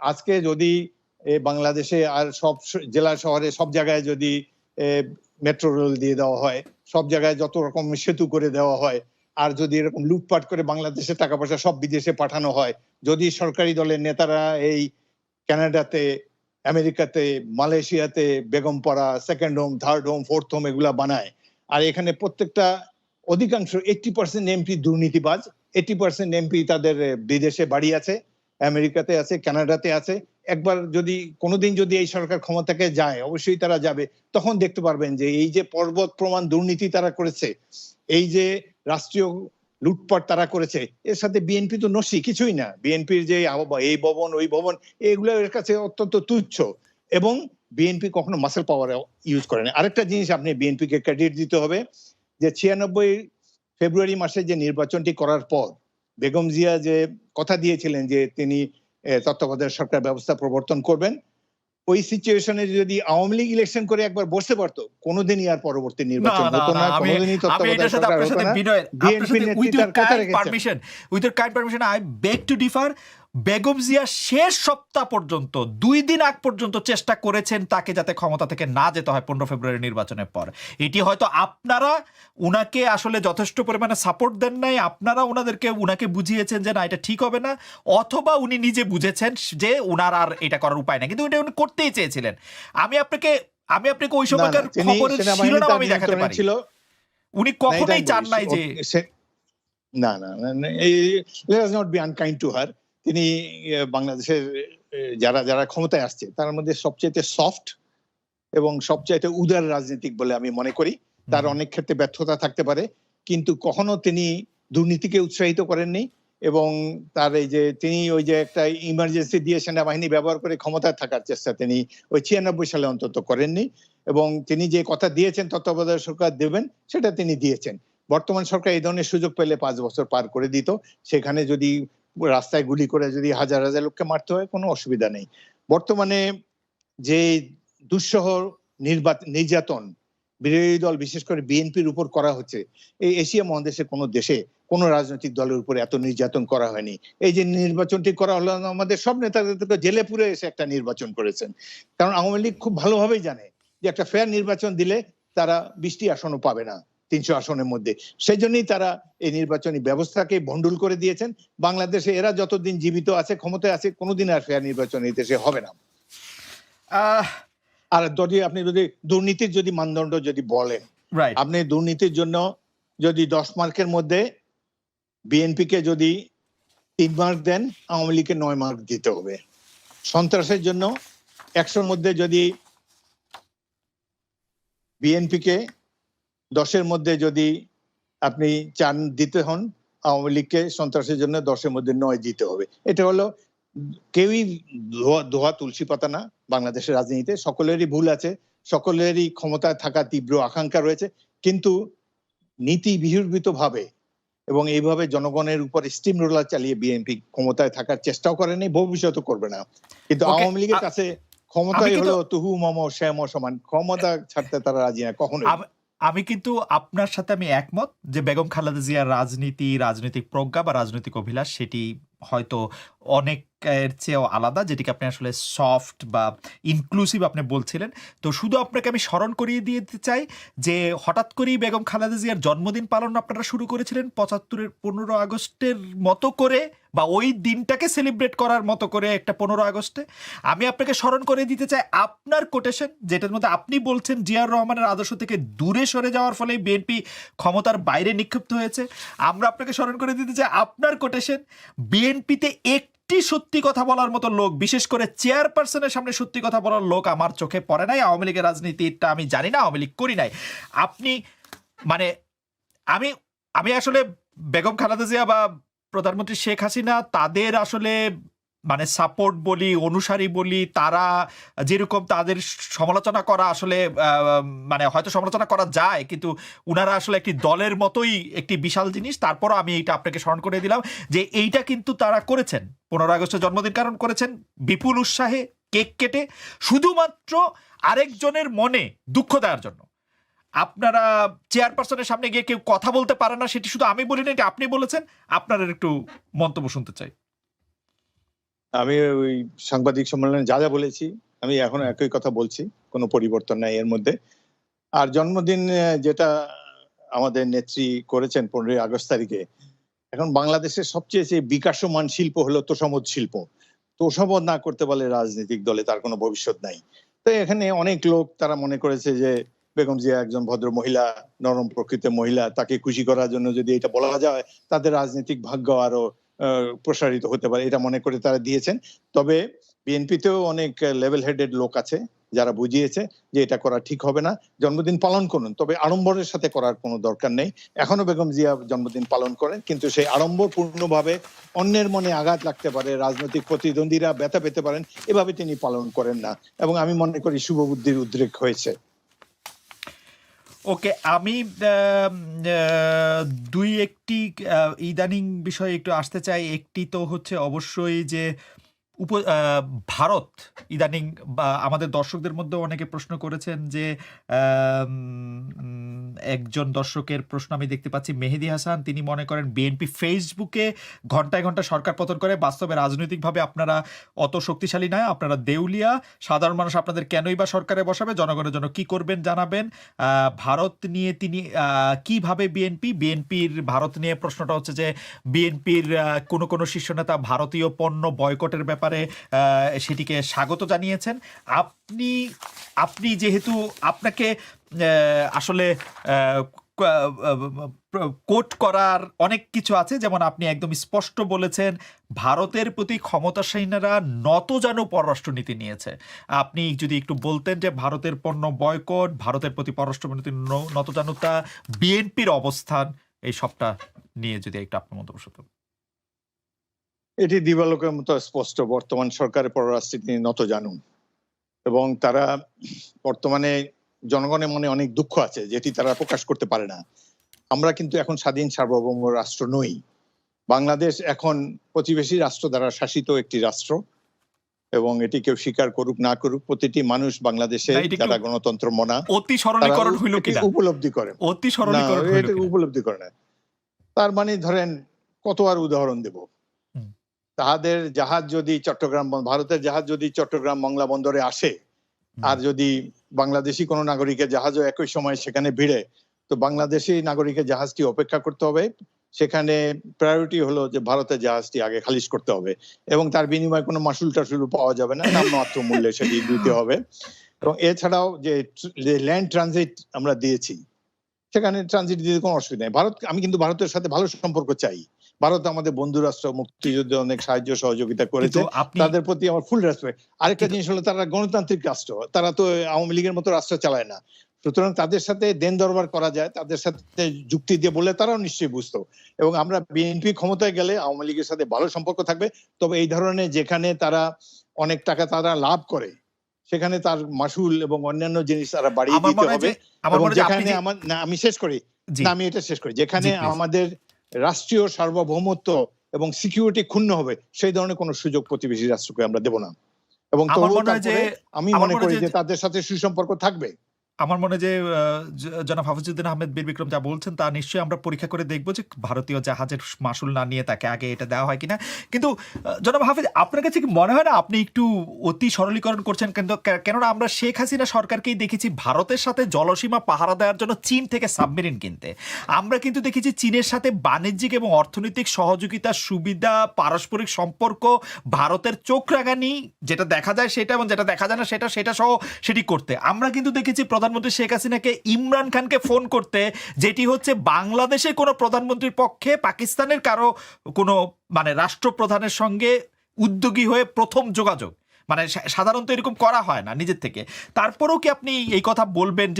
আজকে যদি বাংলাদেশে আর সব জেলা শহরে সব জায়গায় যদি মেট্রো রেল দিয়ে দেওয়া হয়, সব জায়গায় যত রকম সেতু করে দেওয়া হয়, আর যদি এরকম লুটপাট করে বাংলাদেশে টাকা পয়সা সব বিদেশে পাঠানো হয়, যদি সরকারি দলের নেতারা এই কানাডাতে আমেরিকাতে, মালয়েশিয়াতে Begumpara second home third home fourth home এগুলা বানায়, আর এখানে প্রত্যেকটা অধিকাংশ এইটটি পার্সেন্ট এমপি দুর্নীতিবাজ এইটটি পার্সেন্ট এমপি তাদের বিদেশে বাড়ি আছে আমেরিকাতে আছে, কানাডাতে আছে। একবার যদি, কোনোদিন যদি এই সরকার ক্ষমতাকে যায়, অবশ্যই তারা যাবে। তখন দেখতে পারবেন যে এই যে পর্বত প্রমাণ দুর্নীতি তারা করেছে, এই যে রাষ্ট্রীয় লুটপাট তারা করেছে, এর সাথে বিএনপি তো নসি কিছুই না। বিএনপির যে এই ভবন, ওই ভবন, এগুলো এর কাছে অত্যন্ত তুচ্ছ। এবং বিএনপি কখনো মাসেল পাওয়ার ইউজ করে না। আরেকটা জিনিস আপনি বিএনপিকে ক্রেডিট দিতে হবে, যে ছিয়ানব্বই ফেব্রুয়ারি মাসে যে নির্বাচনটি করার পর বেগম জিয়া যে কথা দিয়েছিলেন যে তিনি তত্ত্বাবধায়ক সরকার ব্যবস্থা প্রবর্তন করবেন ওই সিচুয়েশনে যদি আওয়ামী লীগ ইলেকশন করে একবার বসতে পারতো কোনোদিনই আর পরবর্তী নির্বাচন হতো না কোনোদিনই তত্ত্বাবধায়ক সরকার হতো না। বিএনপি তার কথা কাইন্ড রেখেছেন permission with your kind permission I beg to differ Begum Zia শেষ সপ্তাহ পর্যন্ত দুই দিন আগ পর্যন্ত চেষ্টা করেছেন তাকে যাতে ক্ষমতা থেকে না যেতে হয় পনেরো ফেব্রুয়ারি নির্বাচনের পর। এটি হয়তো আপনারা উনাকে আসলে যথেষ্ট পরিমাণে সাপোর্ট দেন নাই আপনারা ওনাদেরকে উনাকে বুঝিয়েছেন যে না এটা ঠিক হবে না অথবা উনি নিজে বুঝেছেন যে উনার আর এটা করার উপায় নাই। কিন্তু এটা উনি করতেই চেয়েছিলেন। আমি আপনাকে আমি আপনাকে ওই না, না, সময়কার খবরের শিরোনাম আমি দেখাতে পারি। উনি না, কখনোই চান নাই যে না না না, না, এই let's not be unkind to her তিনি বাংলাদেশের যারা যারা ক্ষমতায় আসছে তার মধ্যে সবচেয়ে সফট এবং সবচাইতে উদার রাজনীতিক বলে আমি মনে করি। তার অনেক ক্ষেত্রে ব্যর্থতা থাকতে পারে। কিন্তু কখনো তিনি দুর্নীতিকে উৎসাহিত করেননি এবং তার এই যে তিনি ওই যে একটা ইমার্জেন্সি দিয়ে সেনাবাহিনী ব্যবহার করে ক্ষমতায় থাকার চেষ্টা তিনি ওই ছিয়ানব্বই সালে অন্তত করেননি এবং তিনি যে কথা দিয়েছেন তত্ত্বাবধায়ক সরকার দেবেন সেটা তিনি দিয়েছেন। বর্তমান সরকার এই ধরনের সুযোগ পেলে পাঁচ বছর পার করে দিত। সেখানে যদি রাস্তায় গুলি করে যদি হাজার হাজার লোককে মারতে হয়, কোনো অসুবিধা নেই। বর্তমানে যে দুঃসহ নির্বাচন নির্যাতন বিরোধী দল, বিশেষ করে বিএনপির উপর করা হচ্ছে, এই এশিয়া মহাদেশের কোনো দেশে, কোনো রাজনৈতিক দলের উপর এত নির্যাতন করা হয়নি। এই যে নির্বাচনটি করা হলো, আমাদের সব নেতাদেরকে জেলে পুরে এসে একটা নির্বাচন করেছেন। কারণ আওয়ামী লীগ খুব ভালোভাবেই জানে যে একটা ফেয়ার নির্বাচন দিলে তারা বৃষ্টি আসনও পাবে না। তিনশো আসনের মধ্যে। সেই জন্যই তারা এই নির্বাচনী ব্যবস্থাকে ভণ্ডুল করে দিয়েছেন। বাংলাদেশে এরা যতদিন জীবিত আছে ক্ষমতায় আছে কোনোদিন আর ফেয়ার নির্বাচন এই দেশে হবে না। আহ আর যদি আপনি যদি দুর্নীতির যদি মানদণ্ড যদি বলেন আপনি দুর্নীতির জন্য যদি দশ মার্কের মধ্যে বিএনপি কে যদি তিন মার্ক দেন আওয়ামী লীগকে নয় মার্ক দিতে হবে। সন্ত্রাসের জন্য একশোর মধ্যে যদি বিএনপি কে দশের মধ্যে যদি আপনি চান দিতে হন আওয়ামী লীগকে সন্ত্রাসের জন্য দশের মধ্যে নয় দিতে হবে। এটা হলো কেউই ধোয়া তুলসী পাতা না বাংলাদেশের রাজনীতিতে। সকলেরই ভুল আছে সকলেরই ক্ষমতায় থাকা তীব্র আকাঙ্ক্ষা রয়েছে। কিন্তু নীতি বিহির্ভূত ভাবে এবং এইভাবে জনগণের উপর স্টিম রোলার চালিয়ে বিএনপি ক্ষমতায় থাকার চেষ্টাও করেনি ভবিষ্যৎ করবে না। কিন্তু আওয়ামী লীগের কাছে ক্ষমতাই হলো তুহু মম শ্যাম সমান ক্ষমতা ছাড়তে তারা রাজি না কখনোই। আম- কিন্তু আপনার সাথে আমি একমত যে বেগম খালেদা জিয়ার রাজনীতি, রাজনৈতিক প্রজ্ঞা বা রাজনৈতিক অভিলাষ সেটি হয়তো অনেকের চেয়েও আলাদা, যেটিকে আপনি আসলে সফট বা ইনক্লুসিভ আপনি বলছিলেন। তো শুধু আপনাকে আমি স্মরণ করিয়ে দিতে চাই যে হঠাৎ করেই বেগম খালেদা জিয়ার জন্মদিন পালন আপনারা শুরু করেছিলেন পঁচাত্তরের পনেরো আগস্টের মতো করে, বা ওই দিনটাকে সেলিব্রেট করার মতো করে একটা পনেরো আগস্টে। আমি আপনাকে স্মরণ করে দিতে চাই আপনার কোটেশন যেটার মধ্যে আপনি বলছেন জিয়াউর রহমানের আদর্শ থেকে দূরে সরে যাওয়ার ফলে বিএনপি ক্ষমতার বাইরে নিক্ষিপ্ত হয়েছে। আমরা আপনাকে স্মরণ করে দিতে চাই আপনার কোটেশন বিএনপিতে একটি সত্যি কথা বলার মতো লোক, বিশেষ করে চেয়ারপারসনের সামনে সত্যি কথা বলার লোক আমার চোখে পড়ে নাই, আওয়ামী লীগের রাজনীতিটা আমি জানি না, আওয়ামী লীগ করি নাই। আপনি মানে আমি আমি আসলে বেগম খালেদা জিয়া বা প্রধানমন্ত্রী শেখ হাসিনা, তাদের আসলে মানে সাপোর্ট বলি, অনুসারী বলি, তারা যেরকম তাদের সমালোচনা করা আসলে মানে হয়তো সমালোচনা করা যায়, কিন্তু উনারা আসলে একটি দলের মতোই একটি বিশাল জিনিস। তারপরও আমি এইটা আপনাকে স্মরণ করে দিলাম যে এইটা কিন্তু তারা করেছেন। পনেরো আগস্টের জন্মদিন কারণ করেছেন। বিপুল উৎসাহে কেক কেটে শুধুমাত্র আরেকজনের মনে দুঃখ দেওয়ার জন্য। আপনারা চেয়ারপারসনের সামনে গিয়ে কেউ কথা বলতে পারে না, সেটি শুধু আমি বলি না এটা আপনি বলেছেন। আপনার একটু মন্তব্য শুনতে চাই। আমি ওই সাংবাদিক সম্মেলনে যা যা বলেছি, আমি এখন একই কথা বলছি, কোনো পরিবর্তন নাই এর মধ্যে। আর জন্মদিন যেটা আমাদের নেত্রী করেছেন পনেরোই আগস্ট তারিখে, এখন বাংলাদেশের সবচেয়ে যে বিকাশমান শিল্প হলো তোষামদ শিল্প। তোষামদ না করতে পারলে রাজনৈতিক দলে তার কোনো ভবিষ্যৎ নাই। তো এখানে অনেক লোক, তারা মনে করেছে যে বেগম জিয়া একজন ভদ্র মহিলা, নরম প্রকৃতির মহিলা, তাকে খুশি করার জন্য যদি এটা বলা যায়, তাদের রাজনৈতিক ভাগ্য আরও প্রসারিত হতে পারে, এটা মনে করে তারা দিয়েছেন। তবে বিএনপিতেও অনেক লেভেল হেডেড লোক আছে যারা বুঝিয়েছে যে এটা করা ঠিক হবে না, জন্মদিন পালন করুন। তবে আড়ম্বরের সাথে করার কোনো দরকার নেই। এখনও বেগম জিয়া জন্মদিন পালন করেন, কিন্তু সেই আড়ম্বর পূর্ণভাবে অন্যের মনে আঘাত লাগতে পারে, রাজনৈতিক প্রতিদ্বন্দ্বীরা ব্যথা পেতে পারেন, এভাবে তিনি পালন করেন না। এবং আমি মনে করি শুভবুদ্ধির উদ্রেক হয়েছে। ওকে আমি আহ, আহ, দুই একটি ইদানিং বিষয়ে একটু আসতে চাই। একটি তো হচ্ছে অবশ্যই যে উপ ভারত ইদানিং আমাদের দর্শকদের মধ্যে অনেকে প্রশ্ন করেছেন যে উম, একজন দর্শকের প্রশ্ন আমি দেখতে পাচ্ছি, মেহেদি হাসান। তিনি মনে করেন বিএনপি ফেসবুকে ঘন্টায় ঘণ্টা সরকার পতন করে। বাস্তবে রাজনৈতিকভাবে আপনারা অত শক্তিশালী নয়, আপনারা দেউলিয়া। সাধারণ মানুষ আপনাদের কেনই বা সরকারে বসাবে, জনগণের জন্য কি করবেন জানাবেন। ভারত নিয়ে তিনি কীভাবে বিএনপি বিএনপির ভারত নিয়ে প্রশ্নটা হচ্ছে যে বিএনপির কোনো কোনো শীর্ষ নেতা ভারতীয় পণ্য বয়কটের ব্যাপারে সেটিকে স্বাগত জানিয়েছেন। আপনি আপনি যেহেতু আপনাকে আসলে কোট করার অনেক কিছু আছে। যেমন আপনি একদম স্পষ্ট বলেছেন, ভারতের প্রতি ক্ষমতাসীনরা নত যেন পররাষ্ট্রনীতি নিয়েছে। আপনি যদি একটু বলতেন যে ভারতের পণ্য বয়কট, ভারতের প্রতি পররাষ্ট্রনীতির নতজানুতা, বিএনপির অবস্থান, এই সবটা নিয়ে যদি একটু আপনার মন্তব্য শুনতাম এটি দিবালোকের মতো স্পষ্ট। বর্তমান সরকারের পররাষ্ট্রনীতি নত জানুন। এবং তারা বর্তমানে জনগণের মনে অনেক দুঃখ আছে যেটি তারা প্রকাশ করতে পারে না। আমরা কিন্তু এখন স্বাধীন সার্বভৌম রাষ্ট্র নই। বাংলাদেশ এখন প্রতিবেশী রাষ্ট্র দ্বারা শাসিত একটি রাষ্ট্র এবং এটি কেউ স্বীকার করুক না করুক প্রতিটি মানুষ বাংলাদেশে যারা গণতন্ত্র মনা অতি সরলীকরণ হইল এটি উপলব্ধি করে। অতি না সরলীকরণ এটা উপলব্ধি করে না। তার মানে ধরেন কত আর উদাহরণ দেব? তাহাদের জাহাজ যদি চট্টগ্রাম ভারতের জাহাজ যদি চট্টগ্রাম মংলা বন্দরে আসে আর যদি বাংলাদেশি কোনো নাগরিকের জাহাজও একই সময় সেখানে ভিড়ে। তো বাংলাদেশি নাগরিকের জাহাজটি অপেক্ষা করতে হবে। সেখানে প্রায়োরিটি হলো যে ভারতের জাহাজটি আগে খালিশ করতে হবে এবং তার বিনিময়ে কোনো মাসুল টাসুল পাওয়া যাবে না নামমাত্র মূল্যে সেটি দিতে হবে। এবং এছাড়াও যে ল্যান্ড ট্রানজিট আমরা দিয়েছি, সেখানে ট্রানজিট দিতে কোনো অসুবিধা নেই। ভারত, আমি কিন্তু ভারতের সাথে ভালো সম্পর্ক চাই। ভারত আমাদের বন্ধু রাষ্ট্র মুক্তিযুদ্ধে অনেক সাহায্য সহযোগিতা করেছে। তাদের প্রতি আমার ফুল রেসপেক্ট আরেকটা জিনিস হলো তারা গণতান্ত্রিক রাষ্ট্র। তারা তো আওয়ামী লীগের মতো রাষ্ট্র চালায় না। সুতরাং তাদের সাথে দেন দরবার করা যায় তাদের সাথে যুক্তি দিয়ে বললে তারাও নিশ্চয়ই বুঝতো। এবং আমরা বিএনপি ক্ষমতায় গেলে আওয়ামী লীগের সাথে ভালো সম্পর্ক থাকবে। তবে এই ধরনের যেখানে তারা অনেক টাকা তারা লাভ করে সেখানে তার মাসুল এবং অন্যান্য জিনিস তারা বাড়িয়ে দিতে হবে। এবং যেখানে আমার না আমি শেষ করি। আমি এটা শেষ করি। যেখানে আমাদের রাষ্ট্রীয় সার্বভৌমত্ব এবং সিকিউরিটি ক্ষুণ্ণ হবে সেই ধরনের কোনো সুযোগ প্রতিবেশী রাষ্ট্রকে আমরা দেব না। এবং আমি মনে করি যে তাদের সাথে সুসম্পর্ক থাকবে। আমার মনে যে জনাব হাফিজুদ্দিন আহমেদ বীর বিক্রম যা বলছেন তা নিশ্চয়ই আমরা পরীক্ষা করে দেখব যে ভারতীয় জাহাজের মাসুল না নিয়ে তাকে আগে এটা দেওয়া হয় কিনা। কিন্তু জনাব হাফিজ, আপনার কাছে কি মনে হয় না আপনি একটু অতি সরলীকরণ করছেন? কিন্তু কেননা আমরা শেখ হাসিনা সরকারকেই দেখেছি ভারতের সাথে জলসীমা পাহারা দেওয়ার জন্য চীন থেকে সাবমেরিন কিনতে। আমরা কিন্তু দেখেছি চীনের সাথে বাণিজ্যিক এবং অর্থনৈতিক সহযোগিতা, সুবিধা, পারস্পরিক সম্পর্ক, ভারতের চোখ রাগানি যেটা দেখা যায় সেটা এবং যেটা দেখা যায় না সেটা সেটা সহ সেটি করতে। আমরা কিন্তু দেখেছি প্রধানমন্ত্রী শেখ হাসিনাকে ইমরান খানকে ফোন করতে, যেটি হচ্ছে বাংলাদেশের কোনো প্রধানমন্ত্রীর পক্ষে পাকিস্তানের কারও কোনো মানে রাষ্ট্রপ্রধানের সঙ্গে উদ্যোগী হয়ে প্রথম যোগাযোগ। মানে সাধারণত এরকম করা হয় না নিজের থেকে। তারপরেও কি আপনি এই কথা বলবেন